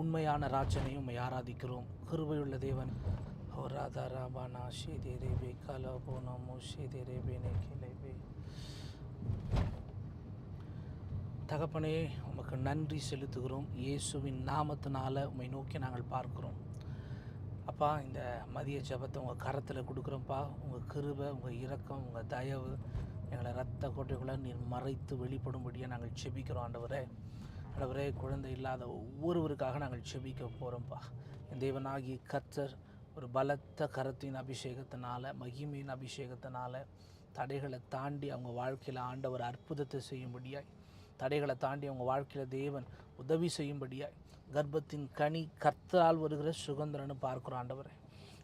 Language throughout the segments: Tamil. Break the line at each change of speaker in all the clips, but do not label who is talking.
உண்மையான ராஜனையும் உம்மை ஆராதிக்கிறோம். கிருபையுள்ள தேவன். ஓ ராதா ராபா நாஷே தேரேபே கலபோ நமோ ஷே தேரேபே நெக்கிலேபே தகப்பனே உமக்கு நன்றி செலுத்துகிறோம். இயேசுவின் நாமத்தினால உம்மை நோக்கி நாங்கள் பார்க்குறோம். அப்பா இந்த மதிய ஜபத்தை உங்கள் கரத்தில் கொடுக்குறோம்ப்பா. உங்கள் கிருபை உங்கள் இரக்கம் உங்கள் தயவு எங்களை ரத்த கோட்டைக்குள்ளே நீர் மறைத்து வெளிப்படும்படியாக நாங்கள் செபிக்கிறோம் ஆண்டவரை. ஆண்டவரே குழந்தை இல்லாத ஒவ்வொருவருக்காக நாங்கள் செபிக்க போகிறோம்ப்பா என் தேவனாகி கத்தர் ஒரு பலத்த கரத்தின் அபிஷேகத்தினால மகிமையின் அபிஷேகத்தினால தடைகளை தாண்டி அவங்க வாழ்க்கையில் ஆண்டவர் அற்புதத்தை செய்யும்படியாய் தடைகளை தாண்டி அவங்க வாழ்க்கையில் தேவன் உதவி செய்யும்படியாய் கர்ப்பத்தின் கனி கர்த்தரால் வருகிற சுகந்திரன்னு பார்க்குறோம் ஆண்டவரே.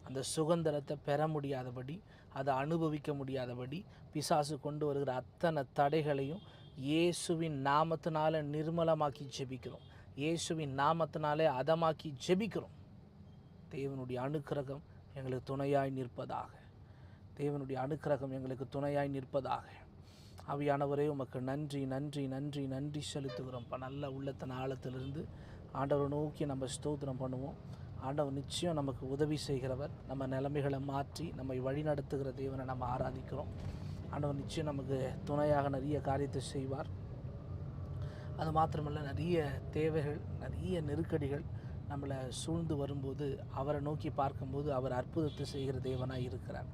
அந்த சுதந்திரத்தை பெற முடியாதபடி அதை அனுபவிக்க முடியாதபடி பிசாசு கொண்டு வருகிற அத்தனை தடைகளையும் இயேசுவின் நாமத்தினால நிர்மலமாக்கி ஜெபிக்கிறோம். இயேசுவின் நாமத்தினாலே அதமாக்கி ஜெபிக்கிறோம். தேவனுடைய அனுக்கிரகம் எங்களுக்கு துணையாய் நிற்பதாக. தேவனுடைய அனுக்கிரகம் எங்களுக்கு துணையாய் நிற்பதாக. அவையானவரே உமக்கு நன்றி நன்றி நன்றி நன்றி செலுத்துகிறோம் இப்போ நல்ல உள்ளத்தின் ஆழத்திலிருந்து ஆண்டவரை நோக்கி நம்ம ஸ்தோத்திரம் பண்ணுவோம். ஆண்டவர் நிச்சயம் நமக்கு உதவி செய்கிறவர். நம்ம நிலைமைகளை மாற்றி நம்மை வழிநடத்துகிற தேவனை நம்ம ஆராதிக்கிறோம். ஆண்டவர் நிச்சயம் நமக்கு துணையாக நிறைய காரியத்தை செய்வார். அது மாத்திரமல்ல நிறைய தேவைகள் நிறைய நெருக்கடிகள் நம்மளை சூழ்ந்து வரும்போது அவரை நோக்கி பார்க்கும்போது அவர் அற்புதத்தை செய்கிற தேவனாக இருக்கிறார்.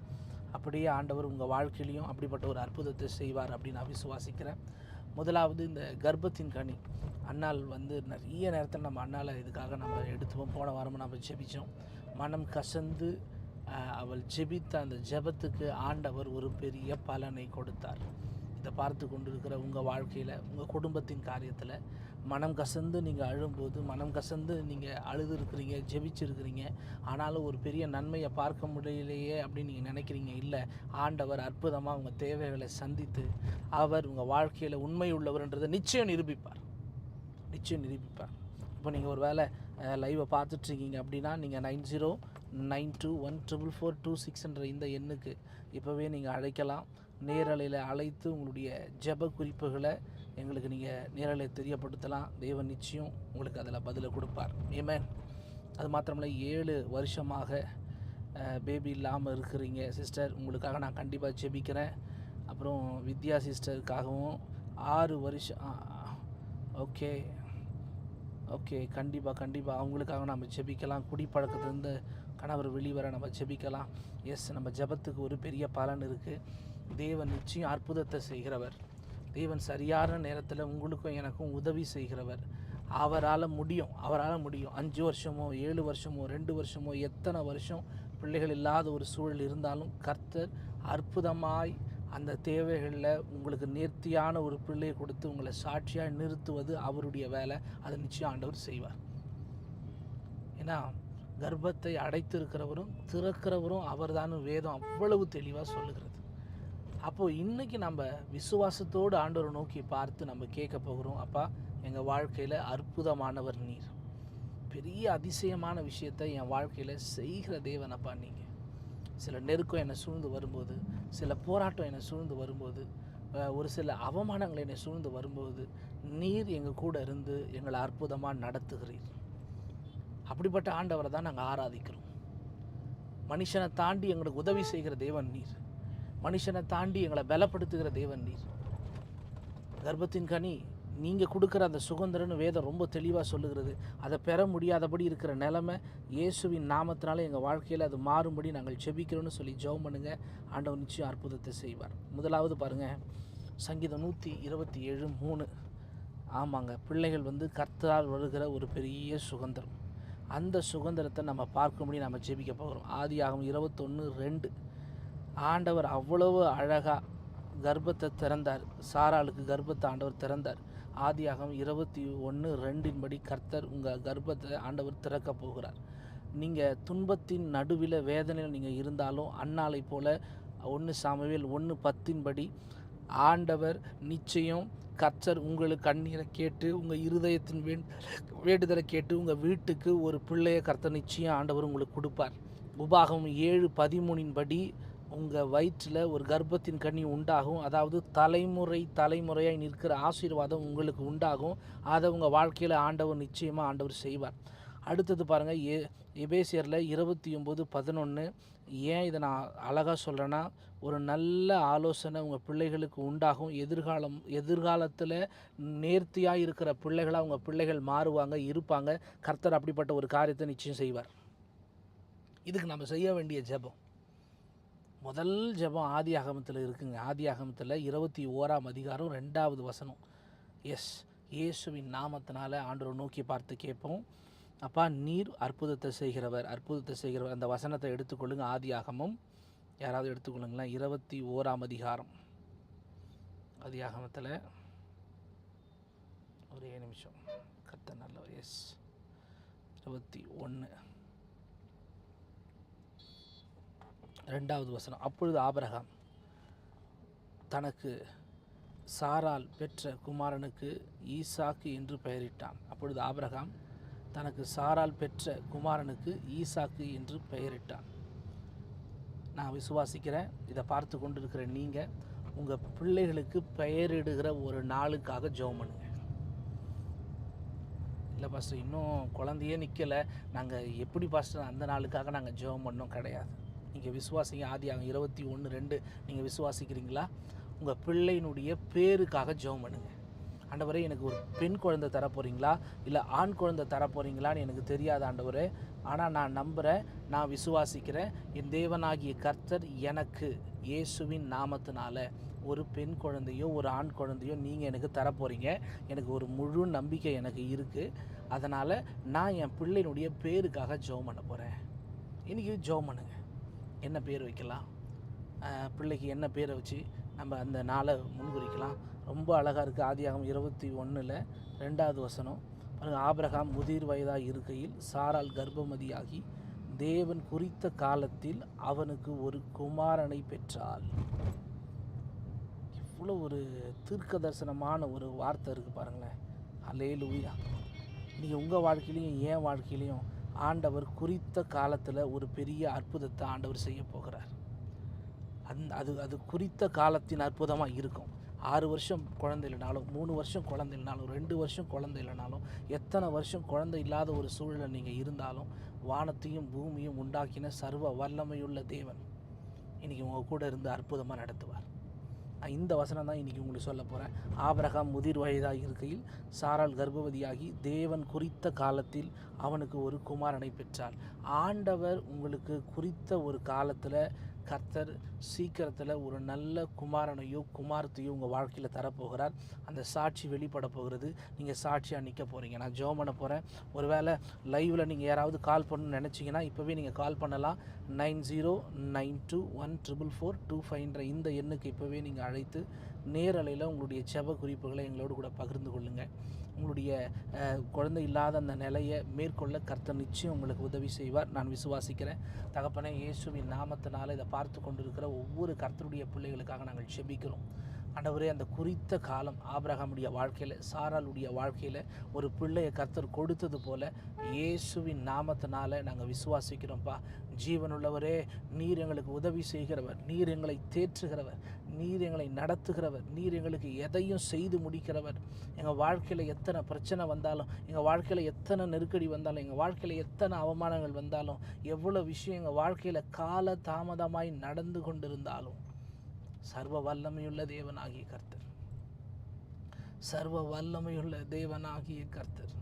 அப்படியே ஆண்டவர் உங்கள் வாழ்க்கையிலையும் அப்படிப்பட்ட ஒரு அற்புதத்தை செய்வார் அப்படின்னு நான் விசுவாசிக்கிறேன். முதலாவது இந்த கர்ப்பத்தின் கனி. அண்ணால் வந்து நிறைய நேரத்தில் நம்ம அண்ணால் இதுக்காக நம்ம எடுத்துப்போம். போன வாரமும் நம்ம ஜெபித்தோம் மனம் கசந்து அவள் ஜெபித்த அந்த ஜெபத்துக்கு ஆண்டவர் ஒரு பெரிய பலனை கொடுத்தார். இதை பார்த்து கொண்டிருக்கிற உங்கள் வாழ்க்கையில் உங்கள் குடும்பத்தின் காரியத்தில் மனம் கசந்து நீங்கள் அழும்போது மனம் கசந்து நீங்கள் அழுது இருக்கிறீங்க ஜெபிச்சிருக்கிறீங்க ஆனாலும் ஒரு பெரிய நன்மையை பார்க்க முடியலையே அப்படின்னு நீங்கள் நினைக்கிறீங்க இல்லை ஆண்டவர் அற்புதமாக உங்கள் தேவைகளை சந்தித்து அவர் உங்கள் வாழ்க்கையில் உண்மை உள்ளவர்ன்றதை நிச்சயம் நிரூபிப்பார். நிச்சயம் நிரூபிப்பார். இப்போ நீங்கள் ஒரு வேளை லைவை பார்த்துட்ருக்கீங்க அப்படின்னா நீங்கள் nine zero nine two one triple four two six என்ற இந்த எண்ணுக்கு இப்போவே நீங்கள் அழைக்கலாம். நேரலையில் அழைத்து உங்களுடைய ஜெப குறிப்புகளை எங்களுக்கு நீங்கள் நேரலை தெரியப்படுத்தலாம். தெய்வ நிச்சயம் உங்களுக்கு அதில் பதிலை கொடுப்பார். ஏமேன் அது மாத்திரமில்லை ஏழு வருஷமாக பேபி இல்லாமல் இருக்கிறீங்க. சிஸ்டர் உங்களுக்காக நான் கண்டிப்பாக ஜெபிக்கிறேன். அப்புறம் வித்யா சிஸ்டருக்காகவும் ஆறு வருஷம் ஓகே ஓகே கண்டிப்பாக கண்டிப்பாக அவங்களுக்காக நம்ம ஜெபிக்கலாம். குடிப்பழக்கத்துலேருந்து கணவர் வெளிவர நம்ம ஜெபிக்கலாம். எஸ் நம்ம ஜெபத்துக்கு ஒரு பெரிய பலன் இருக்குது தேவன் நிச்சயம் அற்புதத்தை செய்கிறவர். தேவன் சரியான நேரத்தில் உங்களுக்கும் எனக்கும் உதவி செய்கிறவர். அவரால் முடியும் அவரால் முடியும். அஞ்சு வருஷமோ ஏழு வருஷமோ ரெண்டு வருஷமோ எத்தனை வருஷம் பிள்ளைகள் இல்லாத ஒரு சூழல் இருந்தாலும் கர்த்தர் அற்புதமாய் அந்த தேவைகளில் உங்களுக்கு நேர்த்தியான ஒரு பிள்ளையை கொடுத்து உங்களை சாட்சியாக நிறுத்துவது அவருடைய வேலை. அதை நிச்சயம் ஆண்டவர் செய்வார். ஏன்னா கர்ப்பத்தை அடைத்திருக்கிறவரும் திறக்கிறவரும் அவர்தான் வேதம் அவ்வளவு தெளிவாக சொல்லுகிறது. அப்போது இன்றைக்கி நம்ம விசுவாசத்தோடு ஆண்டவரை நோக்கி பார்த்து நம்ம கேட்க போகிறோம் அப்பா எங்கள் வாழ்க்கையில் அற்புதமானவர் நீர். பெரிய அதிசயமான விஷயத்தை என் வாழ்க்கையில் செய்கிற தேவனப்பா நீங்கள் சில நெருக்கம் என்னை சூழ்ந்து வரும்போது சில போராட்டம் என்னை சூழ்ந்து வரும்போது ஒரு சில அவமானங்கள் என்னை சூழ்ந்து வரும்போது நீர் எங்கள் கூட இருந்து எங்களை அற்புதமாக நடத்துகிறீர். அப்படிப்பட்ட ஆண்டவரை தான் நாங்கள் ஆராதிக்கிறோம். மனுஷனை தாண்டி எங்களுக்கு உதவி செய்கிற தேவன் நீர். மனுஷனை தாண்டி எங்களை பலப்படுத்துகிற தேவன் நீர். கர்ப்பத்தின் கனி நீங்கள் கொடுக்குற அந்த சுதந்திரன்னு வேதம் ரொம்ப தெளிவாக சொல்லுகிறது. அதை பெற முடியாதபடி இருக்கிற நிலமை இயேசுவின் நாமத்தினால எங்கள் வாழ்க்கையில் அது மாறும்படி நாங்கள் செபிக்கிறோன்னு சொல்லி ஜெபம் பண்ணுங்கள் ஆண்டவர் நிச்சயம் அற்புதத்தை செய்வார். முதலாவது பாருங்கள் சங்கீதம் நூற்றி இருபத்தி ஏழு மூணு. ஆமாங்க. பிள்ளைகள் வந்து கர்த்தரால் வருகிற ஒரு பெரிய சுதந்திரம். அந்த சுதந்திரத்தை நம்ம பார்க்கும்படி நம்ம ஜெபிக்க போகிறோம். ஆதியாகமம் இருபத்தொன்று ரெண்டு. ஆண்டவர் அவ்வளவு அழகாக கர்ப்பத்தை திறந்தார். சாராளுக்கு கர்ப்பத்தை ஆண்டவர் திறந்தார். ஆதியாகம் இருபத்தி ஒன்று ரெண்டின்படி கர்த்தர் உங்கள் கர்ப்பத்தை ஆண்டவர் திறக்க போகிறார். நீங்கள் துன்பத்தின் நடுவில் வேதனையில் நீங்கள் இருந்தாலும் அன்னாலை போல ஒன்று சாமுவேல் ஒன்று பத்தின்படி ஆண்டவர் நிச்சயம் கர்த்தர் உங்களுக்கு கண்ணீரை கேட்டு உங்கள் இருதயத்தின் வேண் வேண்டுதலை கேட்டு உங்கள் வீட்டுக்கு ஒரு பிள்ளையை கர்த்தர் நிச்சயம் ஆண்டவர் உங்களுக்கு கொடுப்பார். உபாகம் ஏழு பதிமூணின்படி உங்கள் வயிற்றில் ஒரு கர்ப்பத்தின் கனி உண்டாகும். அதாவது தலைமுறை தலைமுறையாக நிற்கிற ஆசீர்வாதம் உங்களுக்கு உண்டாகும். அதை உங்கள் வாழ்க்கையில் ஆண்டவர் நிச்சயமாக ஆண்டவர் செய்வார். அடுத்தது பாருங்கள் ஏ எபேசியரில் இருபத்தி ஒம்பது பதினொன்று ஏன் இதை நான் அழகாக சொல்கிறேன்னா ஒரு நல்ல ஆலோசனை உங்கள் பிள்ளைகளுக்கு உண்டாகும். எதிர்காலம் எதிர்காலத்தில் நேர்த்தியாக இருக்கிற பிள்ளைகளாக உங்கள் பிள்ளைகள் மாறுவாங்க இருப்பாங்க. கர்த்தர் அப்படிப்பட்ட ஒரு காரியத்தை நிச்சயம் செய்வார். இதுக்கு நம்ம செய்ய வேண்டிய ஜெபம். முதல் ஜெபம் ஆதி ஆகமத்தில் இருக்குங்க. ஆதி ஆகமத்தில் இருபத்தி ஓராம் அதிகாரம் ரெண்டாவது வசனம். எஸ் இயேசுவின் நாமத்தினால ஆண்டவர் நோக்கி பார்த்து கேட்போம். அப்பா நீர் அற்புதத்தை செய்கிறவர் அற்புதத்தை செய்கிறவர். அந்த வசனத்தை எடுத்துக்கொள்ளுங்க. ஆதி ஆகமம். யாராவது எடுத்துக்கொள்ளுங்களேன். இருபத்தி ஓராம் அதிகாரம். ஆதி ஆகமத்தில் ஒரே நிமிஷம். கத்த நல்லவர். எஸ் இருபத்தி ஒன்று ரெண்டாவது வசனம். அப்பொழுது ஆபரகாம் தனக்கு சாரால் பெற்ற குமாரனுக்கு ஈசாக்கு என்று பெயரிட்டான். அப்பொழுது ஆபரகாம் தனக்கு சாரால் பெற்ற குமாரனுக்கு ஈசாக்கு என்று பெயரிட்டான். நான் விசுவாசிக்கிறேன் இதை பார்த்து கொண்டிருக்கிற நீங்கள் உங்கள் பிள்ளைகளுக்கு பெயரிடுகிற ஒரு நாளுக்காக ஜெபம் பண்ணுங்க. இல்லை பாஸ்டர் இன்னும் குழந்தையே நிற்கலை நாங்கள் எப்படி பாஸ்டர் அந்த நாளுக்காக நாங்கள் ஜெபம் பண்ணோம்? கிடையாது. நீங்கள் விசுவாசிங்க ஆதியாகும் இருபத்தி ஒன்று ரெண்டு நீங்கள் விசுவாசிக்கிறீங்களா? உங்கள் பிள்ளையினுடைய பேருக்காக ஜெபம் பண்ணுங்க. ஆண்டவரே எனக்கு ஒரு பெண் குழந்தை தர போகிறீங்களா இல்லை ஆண் குழந்தை தர போகிறீங்களான்னு எனக்கு தெரியாது ஆண்டவரே. ஆனால் நான் நம்புகிறேன் நான் விசுவாசிக்கிறேன். என் தேவனாகிய கர்த்தர் எனக்கு இயேசுவின் நாமத்தினால ஒரு பெண் குழந்தையோ ஒரு ஆண் குழந்தையோ நீங்கள் எனக்கு தரப்போகிறீங்க எனக்கு ஒரு முழு நம்பிக்கை எனக்கு இருக்குது அதனால் நான் என் பிள்ளையினுடைய பேருக்காக ஜெபம் பண்ண போகிறேன் இன்றைக்கி ஜெபம் பண்ணுங்கள் என்ன பேர் வைக்கலாம்? பிள்ளைக்கு என்ன பேரை வச்சு நம்ம அந்த நாளை முன்குறிக்கலாம். ரொம்ப அழகாக இருக்குது ஆதியாகம் இருபத்தி ஒன்றில் ரெண்டாவது வசனம். பாருங்க ஆபிரகாம் முதிர் வயதாக இருக்கையில் சாரால் கர்ப்பமதியாகி தேவன் குறித்த காலத்தில் அவனுக்கு ஒரு குமாரனை பெற்றாள். இவ்வளோ ஒரு தீர்க்க தரிசனமான ஒரு வார்த்தை இருக்குது பாருங்களேன். அலே லூயா நீங்கள் உங்கள் வாழ்க்கையிலையும் என் வாழ்க்கையிலையும் ஆண்டவர் குறித்த காலத்தில் ஒரு பெரிய அற்புதத்தை ஆண்டவர் செய்ய போகிறார். அந் அது அது குறித்த காலத்தின் அற்புதமாக இருக்கும். ஆறு வருஷம் குழந்தை இல்லைனாலும் மூணு வருஷம் குழந்தை இல்லைனாலும் ரெண்டு வருஷம் குழந்தை இல்லைனாலும் எத்தனை வருஷம் குழந்தை இல்லாத ஒரு சூழலை நீங்கள் இருந்தாலும் வானத்தையும் பூமியும் உண்டாக்கின சர்வ வல்லமையுள்ள தேவன். இன்றைக்கி உங்கள் கூட இருந்து அற்புதமாக நடத்துவார். இந்த வசனம் தான் இன்றைக்கி உங்களுக்கு சொல்ல போகிறேன் ஆபிரகாம் முதிர் வயதாக இருக்கையில் சாரால் கர்ப்பவதியாகி தேவன் குறித்த காலத்தில் அவனுக்கு ஒரு குமாரனை பெற்றாள் ஆண்டவர் உங்களுக்கு குறித்த ஒரு காலத்தில் கர்த்தர் சீக்கிரத்தில் ஒரு நல்ல குமாரனையோ குமாரத்தையோ உங்கள் வாழ்க்கையில் தரப்போகிறார். அந்த சாட்சி வெளிப்பட போகிறது. நீங்கள் சாட்சியாக நிற்க போகிறீங்க நான் ஜோம் பண்ண போகிறேன் ஒருவேளை லைவில் நீங்கள் யாராவது கால் பண்ணணும்னு நினச்சிங்கன்னா இப்போவே நீங்கள் கால் பண்ணலாம். Nine zero nine two one triple four two ஃபைவ்ன்ற இந்த எண்ணுக்கு இப்போவே நீங்கள் அழைத்து நேரலையில் உங்களுடைய செப குறிப்புகளை எங்களோடு கூட பகிர்ந்து கொள்ளுங்கள் உங்களுடைய குழந்தை இல்லாத அந்த நிலையை மேற்கொள்ள கர்த்தர் நிச்சயம் உங்களுக்கு உதவி செய்வார். நான் விசுவாசிக்கிறேன். தகப்பனே இயேசுவின் நாமத்தினால் இதை பார்த்து கொண்டிருக்கிற ஒவ்வொரு கர்த்தருடைய பிள்ளைகளுக்காக நாங்கள் செபிக்கிறோம். ஆண்டவரே அந்த குறித்த காலம் ஆபிரகாமுடைய வாழ்க்கையில் சாராளுடைய வாழ்க்கையில் ஒரு பிள்ளையை கர்த்தர் கொடுத்தது போல இயேசுவின் நாமத்தினால நாங்கள் விசுவாசிக்கிறோம்ப்பா ஜீவனுள்ளவரே நீர் எங்களுக்கு உதவி செய்கிறவர் நீர் எங்களை தேற்றுகிறவர் நீர் எங்களை நடத்துகிறவர் நீர் எங்களுக்கு எதையும் செய்து முடிக்கிறவர். எங்கள் வாழ்க்கையில் எத்தனை பிரச்சனை வந்தாலும் எங்கள் வாழ்க்கையில் எத்தனை நெருக்கடி வந்தாலும் எங்கள் வாழ்க்கையில் எத்தனை அவமானங்கள் வந்தாலும் எவ்வளோ விஷயம் எங்கள் வாழ்க்கையில் கால தாமதமாய் நடந்து கொண்டிருந்தாலும் சர்வ வல்லமையுள்ள தேவனாகிய கர்த்தர். சர்வ வல்லமையுள்ள தேவனாகிய கர்த்தர்.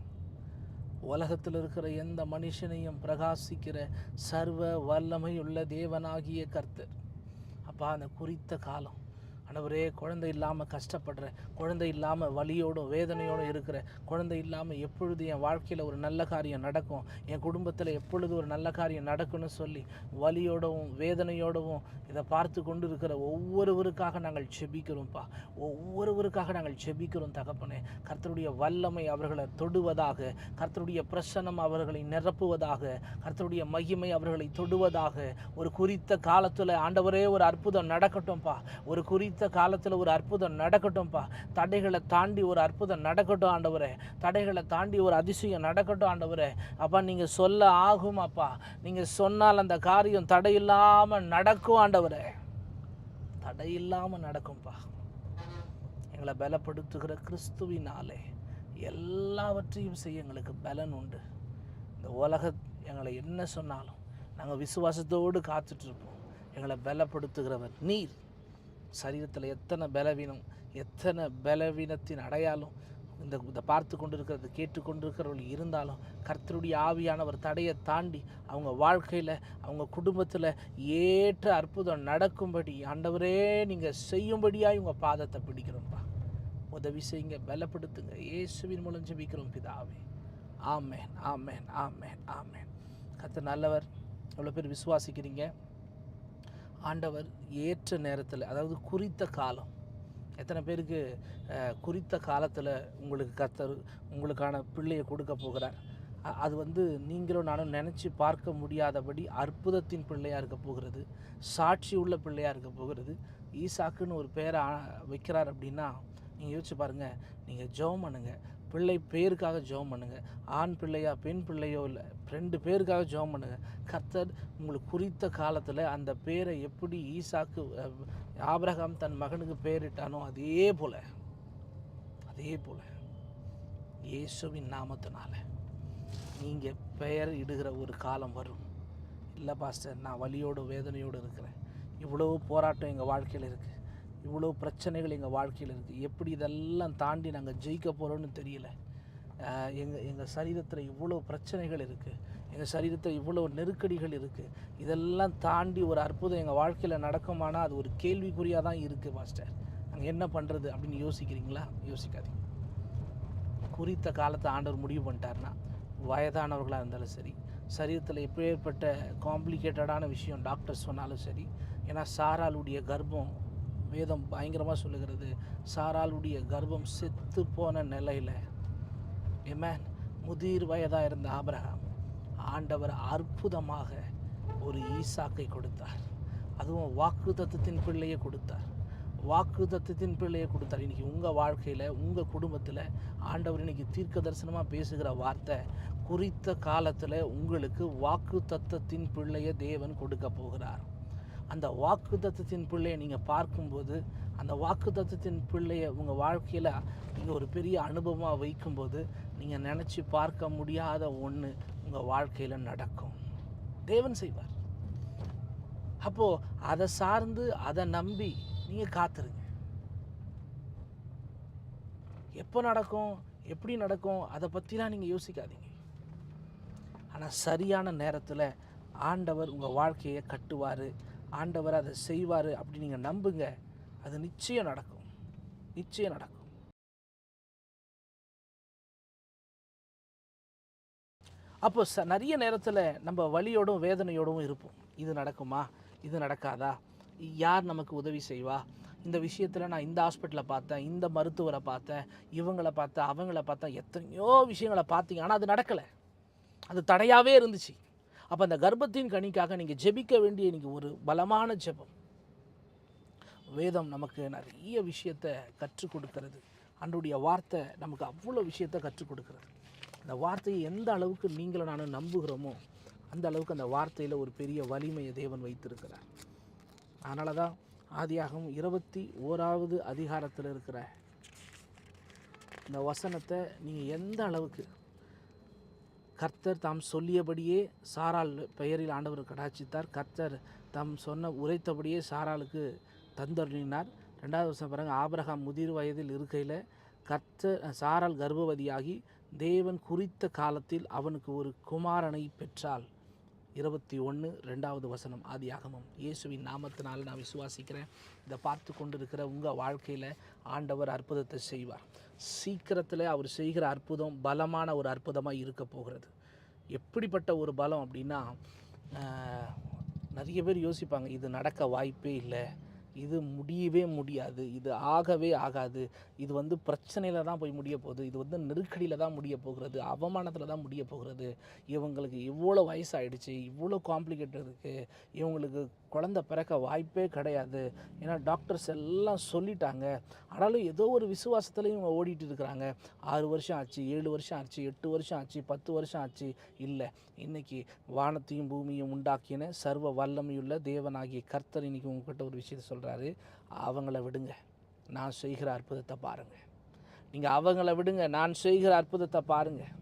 உலகத்தில் இருக்கிற எந்த மனுஷனையும் பிரகாசிக்கிற சர்வ வல்லமையுள்ள தேவனாகிய கர்த்தர். அப்பா அந்த குறித்த காலம். ஆண்டவரே குழந்தை இல்லாமல் கஷ்டப்படுற குழந்தை இல்லாமல் வலியோடும் வேதனையோடும் இருக்கிற குழந்தை இல்லாமல் எப்பொழுது என் வாழ்க்கையில் ஒரு நல்ல காரியம் நடக்கும் என் குடும்பத்தில் எப்பொழுது ஒரு நல்ல காரியம் நடக்கும்னு சொல்லி வலியோடவும் வேதனையோடவும் இதை பார்த்து கொண்டு இருக்கிற ஒவ்வொருவருக்காக நாங்கள் செபிக்கிறோம்ப்பா. ஒவ்வொருவருக்காக நாங்கள் செபிக்கிறோம் தகப்பனே. கர்த்தருடைய வல்லமை அவர்களை தொடுவதாக கர்த்தருடைய பிரசன்னம் அவர்களை நிரப்புவதாக கர்த்தருடைய மகிமை அவர்களை தொடுவதாக ஒரு குறித்த காலத்தில் ஆண்டவரே ஒரு அற்புதம் நடக்கட்டும்ப்பா. ஒரு குறித்த காலத்தில் ஒரு அற்புதம் நடக்கட்டும்ப்பா தடைகளை தாண்டி ஒரு அற்புதம் நடக்கட்டும் ஆண்டவரே. தடைகளை தாண்டி ஒரு அதிசயம் நடக்கட்டும் ஆண்டவரே. அப்பா நீங்கள் சொல்ல ஆகும் அப்பா. நீங்கள் சொன்னால் அந்த காரியம் தடையில்லாமல் நடக்கும் ஆண்டவரே. தடையில்லாமல் நடக்கும்ப்பா எங்களை பலப்படுத்துகிற கிறிஸ்துவினாலே எல்லாவற்றையும் செய்ய எங்களுக்கு பலன் உண்டு. இந்த உலக எங்களை என்ன சொன்னாலும் நாங்கள் விசுவாசத்தோடு காத்துட்ருப்போம் எங்களை பலப்படுத்துகிறவர் நீர். சரீரத்தில் எத்தனை பலவீனம் எத்தனை பலவீனத்தின் அடையாளம் இந்த இதை பார்த்து கொண்டிருக்கிறது கேட்டு கொண்டிருக்கிறவர்கள் இருந்தாலும் கர்த்தருடைய ஆவியானவர் தடையை தாண்டி அவங்க வாழ்க்கையில் அவங்க குடும்பத்தில் ஏற்ற அற்புதம் நடக்கும்படி ஆண்டவரே நீங்கள் செய்யும்படியாக உங்கள் பாதத்தை பிடிக்கிறோம்ப்பா உதவி செய்யுங்க பலப்படுத்துங்க. இயேசுவின் மூலம் ஜெபிக்கிறோம் பிதாவே. ஆமேன் ஆமேன் ஆமேன் ஆமேன். கர்த்தர் நல்லவர். எவ்வளோ பேர் விசுவாசிக்கிறீங்க? ஆண்டவர் ஏற்ற நேரத்தில் அதாவது குறித்த காலம். எத்தனை பேருக்கு குறித்த காலத்தில் உங்களுக்கு கர்த்தர் உங்களுக்கான பிள்ளையை கொடுக்க போகிறார்? அது வந்து நீங்களும் நானும் நினச்சி பார்க்க முடியாதபடி அற்புதத்தின் பிள்ளையாக இருக்க போகிறது. சாட்சி உள்ள பிள்ளையாக இருக்க போகிறது. ஈசாக்குன்னு ஒரு பேரை வைக்கிறார் அப்படின்னா நீங்கள் யோசிச்சு பாருங்கள் நீங்கள் ஜெபம் பண்ணுங்கள் பிள்ளை பேருக்காக ஜெபம் பண்ணுங்கள் ஆண் பிள்ளையா பெண் பிள்ளையோ இல்லை ரெண்டு பேருக்காக ஜெபம் பண்ணுங்கள் கர்த்தர் உங்களுக்கு குறித்த காலத்தில் அந்த பேரை எப்படி ஈசாக்கு ஆபிரகாம் தன் மகனுக்கு பேரிட்டானோ அதே போல் அதே போல் இயேசுவின் நாமத்தினால நீங்கள் பெயர் இடுகிற ஒரு காலம் வரும். இல்லை பாஸ்டர் நான் வலியோடு வேதனையோடு இருக்கிறேன். இவ்வளோ போராட்டம் எங்கள் வாழ்க்கையில் இருக்குது இவ்வளோ பிரச்சனைகள் எங்கள் வாழ்க்கையில் இருக்குது எப்படி இதெல்லாம் தாண்டி நாங்கள் ஜெயிக்க போகிறோன்னு தெரியல. எங்கள் எங்கள் சரீரத்தில் இவ்வளோ பிரச்சனைகள் இருக்குது எங்கள் சரீரத்தில் இவ்வளோ நெருக்கடிகள் இருக்குது இதெல்லாம் தாண்டி ஒரு அற்புதம் எங்கள் வாழ்க்கையில் நடக்குமானா அது ஒரு கேள்விக்குறியாக தான் இருக்குது மாஸ்டர். நாங்கள் என்ன பண்ணுறது அப்படின்னு யோசிக்கிறீங்களா? யோசிக்காதீங்க. குறித்த காலத்தை ஆண்டவர் முடிவு பண்ணிட்டாருன்னா வயதானவர்களாக இருந்தாலும் சரி சரீரத்தில் எப்பேற்பட்ட காம்ப்ளிகேட்டடான விஷயம் டாக்டர் சொன்னாலும் சரி ஏன்னா சாராளுடைய கர்ப்பம் வேதம் பயங்கரமாக சொல்லுகிறது. சாராளுடைய கர்ப்பம் செத்து போன நிலையில் ஏமேன் முதிர் வயதாக இருந்த ஆபிரகாம் ஆண்டவர் அற்புதமாக ஒரு ஈசாக்கை கொடுத்தார். அதுவும் வாக்கு தத்துவத்தின் பிள்ளையை கொடுத்தார். வாக்கு தத்துவத்தின் பிள்ளையை கொடுத்தார். இன்றைக்கி உங்கள் வாழ்க்கையில் உங்கள் குடும்பத்தில் ஆண்டவர் இன்றைக்கி தீர்க்க தரிசனமாக பேசுகிற வார்த்தை குறித்த காலத்தில் உங்களுக்கு வாக்கு தத்துவத்தின் பிள்ளையை தேவன் கொடுக்க போகிறார். அந்த வாக்கு தத்துவத்தின் பிள்ளையை நீங்கள் பார்க்கும்போது அந்த வாக்கு தத்துவத்தின் பிள்ளையை உங்கள் வாழ்க்கையில் நீங்கள் ஒரு பெரிய அனுபவமாக வைக்கும்போது நீங்கள் நினச்சி பார்க்க முடியாத ஒன்று உங்கள் வாழ்க்கையில் நடக்கும். தேவன் செய்வார். அப்போது அதை சார்ந்து அதை நம்பி நீங்கள் காத்துருங்க. எப்போ நடக்கும் எப்படி நடக்கும் அதை பற்றிலாம் நீங்கள் யோசிக்காதீங்க. ஆனால் சரியான நேரத்தில் ஆண்டவர் உங்கள் வாழ்க்கையை கட்டுவார். ஆண்டவர் அதை செய்வார் அப்படி நீங்கள் நம்புங்க. அது நிச்சயம் நடக்கும். நிச்சயம் நடக்கும். அப்போ ச நிறைய நேரத்தில் நம்ம வழியோடும் வேதனையோடும் இருப்போம். இது நடக்குமா? இது நடக்காதா? யார் நமக்கு உதவி செய்வா? இந்த விஷயத்தில் நான் இந்த ஹாஸ்பிட்டலில் பார்த்தேன் இந்த மருத்துவரை பார்த்தேன் இவங்களை பார்த்தேன் அவங்கள பார்த்தேன் எத்தனையோ விஷயங்களை பார்த்தீங்க. ஆனால் அது நடக்கலை. அது தடையாகவே இருந்துச்சு. அப்போ அந்த கர்ப்பத்தின் கனிக்காக நீங்கள் ஜெபிக்க வேண்டிய நீங்கள் ஒரு பலமான ஜெபம். வேதம் நமக்கு நிறைய விஷயத்தை கற்றுக் கொடுக்கிறது. அன்றைய வார்த்தை நமக்கு அவ்வளோ விஷயத்தை கற்றுக் கொடுக்கிறது. அந்த வார்த்தையை எந்த அளவுக்கு நீங்களும் நானும் நம்புகிறோமோ அந்த அளவுக்கு அந்த வார்த்தையில் ஒரு பெரிய வலிமையை தேவன் வைத்திருக்கிறார். அதனால தான் ஆதியாகவும் இருபத்தி ஓராவது அதிகாரத்தில் இருக்கிற இந்த வசனத்தை நீங்கள் எந்த அளவுக்கு கர்த்தர் தாம் சொல்லியபடியே சாரால் பெயரில் ஆண்டவர் கடாட்சித்தார். கர்த்தர் தாம் சொன்ன உரைத்தபடியே சாராளுக்கு தந்தருளினார். ரெண்டாவது வருஷம் பாருங்கள் ஆபிரகாம் முதிர் வயதில் இருக்கையில் கர்த்தர் சாரால் கர்ப்பவதியாகி தேவன் குறித்த காலத்தில் அவனுக்கு ஒரு குமாரனை பெற்றாள். இருபத்தி ஒன்று ரெண்டாவது வசனம் ஆதியாகமம் இயேசுவின் நாமத்தினால் நான் விசுவாசிக்கிறேன். இதை பார்த்து கொண்டிருக்கிற உங்கள் வாழ்க்கையில் ஆண்டவர் அற்புதத்தை செய்வார். சீக்கிரத்தில் அவர் செய்கிற அற்புதம் பலமான ஒரு அற்புதமாக இருக்க போகிறது. எப்படிப்பட்ட ஒரு பலம் அப்படின்னா நிறைய பேர் யோசிப்பாங்க இது நடக்க வாய்ப்பே இல்லை. இது முடியவே முடியாது. இது ஆகவே ஆகாது. இது வந்து பிரச்சனையில் தான் போய் முடிய போகுது. இது வந்து நெருக்கடியில் தான் முடிய போகிறது. அவமானத்தில் தான் முடிய போகிறது. இவங்களுக்கு இவ்வளோ வயசாயிடுச்சு. இவ்வளோ காம்ப்ளிகேட் இருக்குது இவங்களுக்கு குழந்தை பிறக்க வாய்ப்பே கிடையாது. ஏன்னா டாக்டர்ஸ் எல்லாம் சொல்லிட்டாங்க. ஆனாலும் ஏதோ ஒரு விசுவாசத்துலேயும் இவங்க ஓடிட்டு இருக்கிறாங்க. ஆறு வருஷம் ஆச்சு ஏழு வருஷம் ஆச்சு எட்டு வருஷம் ஆச்சு பத்து வருஷம் ஆச்சு. இல்லை இன்னைக்கு வானத்தையும் பூமியும் உண்டாக்கின சர்வ வல்லமையுள்ள தேவனாகிய கர்த்தர் இன்னைக்கு உங்ககிட்ட ஒரு விஷயத்தை சொல்கிறாரு அவங்கள விடுங்க. நான் செய்கிற அற்புதத்தை பாருங்கள் நீங்கள் அவங்கள விடுங்க. நான் செய்கிற அற்புதத்தை பாருங்கள்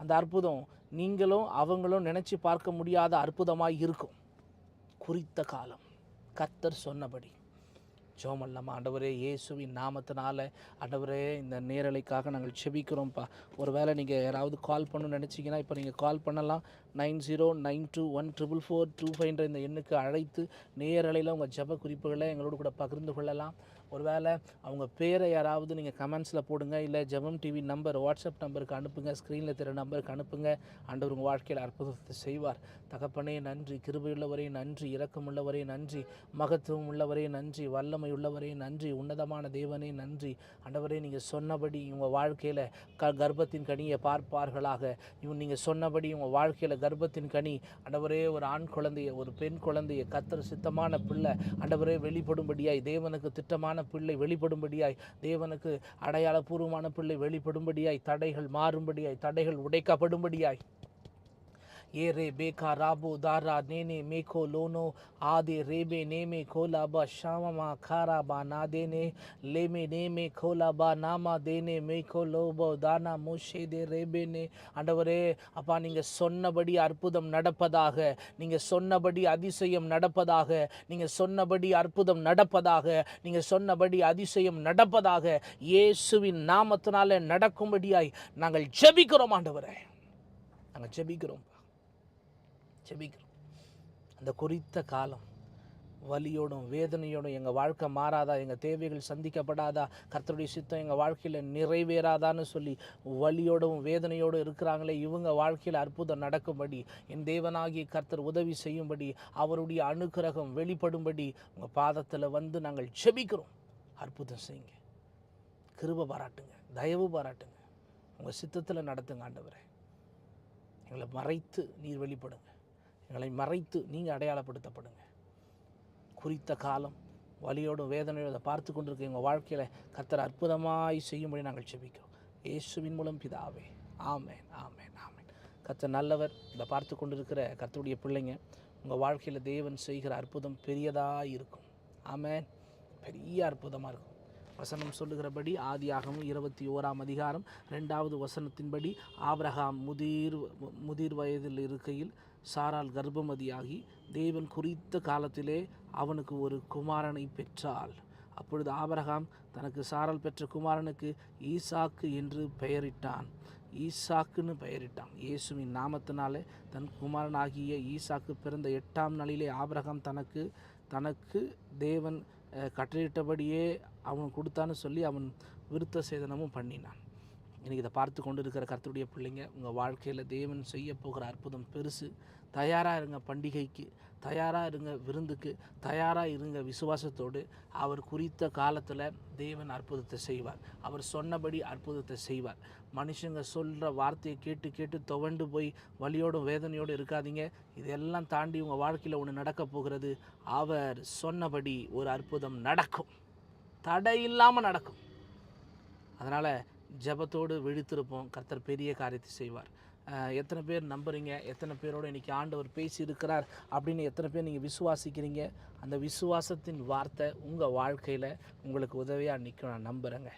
அந்த அற்புதம் நீங்களும் அவங்களும் நினச்சி பார்க்க முடியாத அற்புதமாக இருக்கும். குறித்த காலம். கத்தர் சொன்னபடி. ஜோமல்லாமா ஆண்டவரே இயேசுவின் நாமத்தினால ஆண்டவரே இந்த நேரலைக்காக நாங்கள் செபிக்கிறோம்ப்பா. ஒருவேளை நீங்கள் யாராவது கால் பண்ணணும்னு நினச்சிங்கன்னா இப்போ நீங்கள் கால் பண்ணலாம். Nine zero nine two one triple four two ஃபைவ்ன்ற இந்த எண்ணுக்கு அழைத்து நேரலையில் உங்கள் ஜப குறிப்புகளை எங்களோடு கூட பகிர்ந்து கொள்ளலாம். ஒருவேளை அவங்க பேரை யாராவது நீங்கள் கமெண்ட்ஸில் போடுங்க இல்லை ஜெபம் டிவி நம்பர் வாட்ஸ்அப் நம்பருக்கு அனுப்புங்க ஸ்க்ரீனில் தெரிய நம்பருக்கு அனுப்புங்க. ஆண்டவர் உங்கள் வாழ்க்கையில் அற்புதத்தை செய்வார். தகப்பனே நன்றி. கிருபையுள்ளவரே நன்றி. இரக்கமுள்ளவரே நன்றி. மகத்துவம் உள்ளவரே நன்றி. வல்லமை உள்ளவரே நன்றி. உன்னதமான தேவனே நன்றி. ஆண்டவரே நீங்கள் சொன்னபடி உங்கள் வாழ்க்கையில் க கர்ப்பத்தின் கனியை பார்ப்பார்களாக. இவன் நீங்கள் சொன்னபடி உங்கள் வாழ்க்கையில் கர்ப்பத்தின் கனி. ஆண்டவரே ஒரு ஆண் குழந்தைய ஒரு பெண் குழந்தைய கத்தர் சித்தமான பிள்ளை. ஆண்டவரே வெளிப்படும்படியாய் தேவனுக்கு திட்டமான பிள்ளை வெளிப்படும்படியாய் தேவனுக்கு அடையாளபூர்வமான பிள்ளை வெளிப்படும்படியாய் தடைகள் மாறும்படியாய் தடைகள் உடைக்கப்படும்படியாய். ஏரே பேகா ராபு தாரா நேனே மேகோ லோனோ ஆதே ரேபே நேமே கோலாபா ஷாமமா காராபா நாதேனே லேமே நேமே கோலாபா நாமா தேனே மேகோ லோபோ தானா மூஷே தே ரேபேனே ஆண்டவரே அப்பா நீங்கள் சொன்னபடி அற்புதம் நடப்பதாக நீங்கள் சொன்னபடி அதிசயம் நடப்பதாக நீங்கள் சொன்னபடி அற்புதம் நடப்பதாக நீங்கள் சொன்னபடி அதிசயம் நடப்பதாக இயேசுவின் நாமத்தினால நடக்கும்படியாய் நாங்கள் ஜெபிக்கிறோம் ஆண்டவரே. நாங்கள் ஜெபிக்கிறோம் ஜெபிக்கிறோம் அந்த குறித்த காலம் வலியோடும் வேதனையோடும் எங்கள் வாழ்க்கை மாறாதா? எங்கள் தேவைகள் சந்திக்கப்படாதா? கர்த்தருடைய சித்தம் எங்கள் வாழ்க்கையில் நிறைவேறாதான்னு சொல்லி வலியோடும் வேதனையோடும் இருக்கிறாங்களே இவங்க வாழ்க்கையில் அற்புதம் நடக்கும்படி என் தேவனாகிய கர்த்தர் உதவி செய்யும்படி அவருடைய அனுக்கிரகம் வெளிப்படும்படி உங்கள் பாதத்தில் வந்து நாங்கள் செபிக்கிறோம். அற்புதம் செய்யுங்க. கிருப பாராட்டுங்க. தயவு பாராட்டுங்க. உங்கள் சித்தத்தில் நடத்துங்க ஆண்டவரே. எங்களை மறைத்து நீர் வெளிப்படுங்க. எங்களை மறைத்து நீங்கள் அடையாளப்படுத்தப்படுங்க. குறித்த காலம் வலியோடும் வேதனையோடு அதை பார்த்து கொண்டிருக்க எங்கள் வாழ்க்கையில் கத்தர் அற்புதமாய் செய்யும்படி நாங்கள் செபிக்கிறோம். இயேசுவின் மூலம் பிதாவே. ஆமேன் ஆமேன் ஆமேன். கத்தர் நல்லவர். இதை பார்த்து கொண்டிருக்கிற கத்தருடைய பிள்ளைங்க உங்கள் வாழ்க்கையில் தேவன் செய்கிற அற்புதம் பெரியதாக இருக்கும். ஆமேன். பெரிய அற்புதமாக இருக்கும். வசனம் சொல்லுகிறபடி ஆதியாகவும் இருபத்தி ஓராம் அதிகாரம் ரெண்டாவது வசனத்தின்படி ஆபிரகாம் முதிர் முதிர் வயதில் இருக்கையில் சாரால் கர்ப்பமதியாகி தேவன் குறித்த காலத்திலே அவனுக்கு ஒரு குமாரனை பெற்றாள். அப்பொழுது ஆபரகாம் தனக்கு சாரால் பெற்ற குமாரனுக்கு ஈசாக்கு என்று பெயரிட்டான். ஈசாக்குன்னு பெயரிட்டான். இயேசுவின் நாமத்தினாலே தன் குமாரனாகிய ஈசாக்கு பிறந்த எட்டாம் நாளிலே ஆபரகாம் தனக்கு தனக்கு தேவன் கட்டளையிட்டபடியே அவன் கொடுத்தான்னு சொல்லி அவன் விருத்த சேதனமும் பண்ணினான். இன்றைக்கி இதை பார்த்து கொண்டு இருக்கிற கர்த்தருடைய பிள்ளைங்க உங்கள் வாழ்க்கையில் தேவன் செய்ய போகிற அற்புதம் பெருசு. தயாராக இருங்க பண்டிகைக்கு தயாராக இருங்க விருந்துக்கு தயாராக இருங்க விசுவாசத்தோடு. அவர் குறித்த காலத்தில் தேவன் அற்புதத்தை செய்வார். அவர் சொன்னபடி அற்புதத்தை செய்வார். மனுஷங்க சொல்கிற வார்த்தையை கேட்டு கேட்டு துவண்டு போய் வலியோடும் வேதனையோடு இருக்காதீங்க. இதெல்லாம் தாண்டி உங்கள் வாழ்க்கையில் ஒன்று நடக்க போகிறது. அவர் சொன்னபடி ஒரு அற்புதம் நடக்கும். தடை இல்லாமல் நடக்கும். அதனால் ஜெபத்தோடு விழித்திருப்போம். கர்த்தர் பெரிய காரியத்தை செய்வார். எத்தனை பேர் நம்புறீங்க? எத்தனை பேரோட இன்னைக்கு ஆண்டவர் பேசி இருக்கிறார் அப்படின்னு எத்தனை பேர் நீங்கள் விசுவாசிக்கிறீங்க? அந்த விசுவாசத்தின் வார்த்தை உங்கள் வாழ்க்கையில் உங்களுக்கு உதவியாக நிற்கும் நான் நம்புகிறேங்க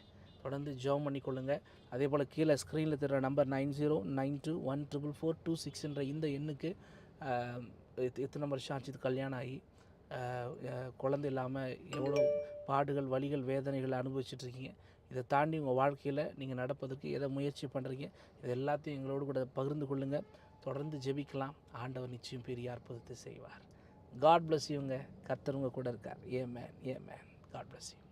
தொடர்ந்து ஜெபம் பண்ணிக்கொள்ளுங்க. அதே போல் கீழே ஸ்க்ரீனில் தர number nine zero nine two one triple four two சிக்ஸ்ன்ற இந்த எண்ணுக்கு எத்தனை வருஷம் ஆச்சு இது கல்யாணம் ஆகி குழந்தை இல்லாமல் எவ்வளோ பாடுகள் வலிகள் வேதனைகள் அனுபவிச்சுட்ருக்கீங்க இதை தாண்டி உங்கள் வாழ்க்கையில் நீங்கள் நடப்பதற்கு எதை முயற்சி பண்ணுறீங்க இது எல்லாத்தையும் எங்களோடு கூட பகிர்ந்து கொள்ளுங்கள் தொடர்ந்து ஜெபிக்கலாம். ஆண்டவர் நிச்சயம் பெரிய அற்புதத்தை செய்வார். காட் பிளஸ் இவங்க கத்தருங்க கூட இருக்கார். Amen amen God bless you